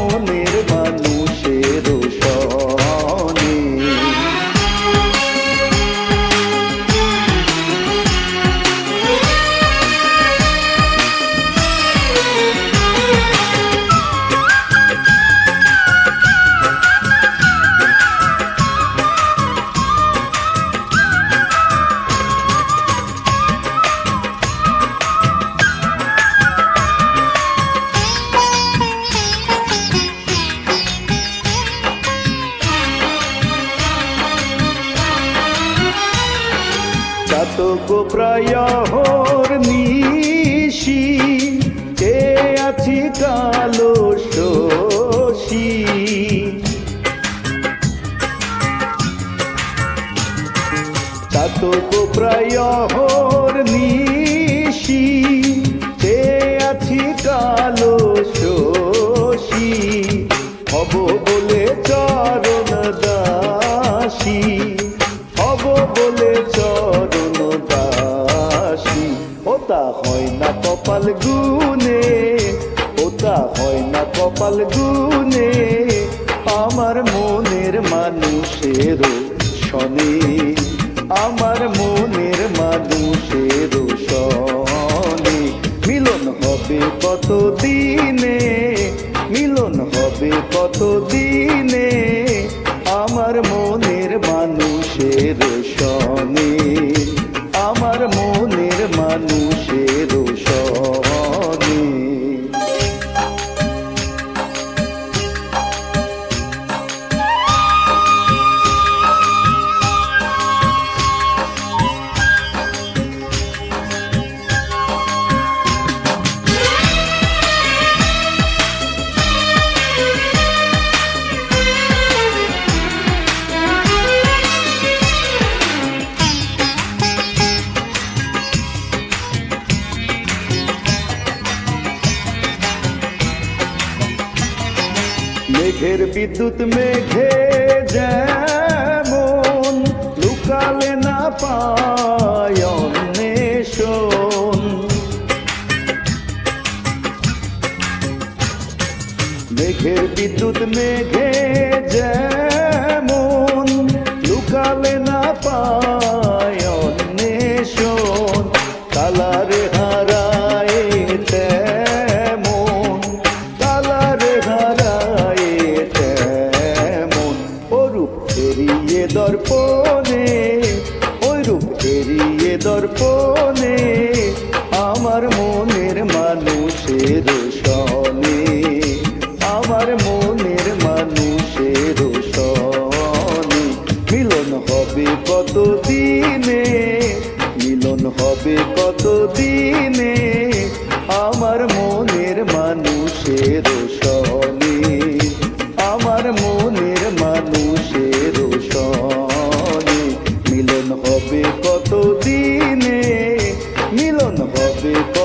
আমার চাতক প্রায়হর নিশি কে আছি কালো শশী? চাতক নিশি কে আছি কালো শশী? হব ওটা হয় না কপাল গুনে ওটা হয় না কপাল গুনে আমার মনের মানুষের শনি, আমার মনের মানুষের শনি। মিলন হবে কত দিনে মিলন হবে কত দিনে আমার মনের মানুষের শনি। মেঘের বিদ্যুৎ মেঘে যেমন লুকালে না পায় মেঘের বিদ্যুৎ মেঘে দর্পণে ওই রূপ এড়িয়ে দর্পণে আমার মনের মানুষের মিলন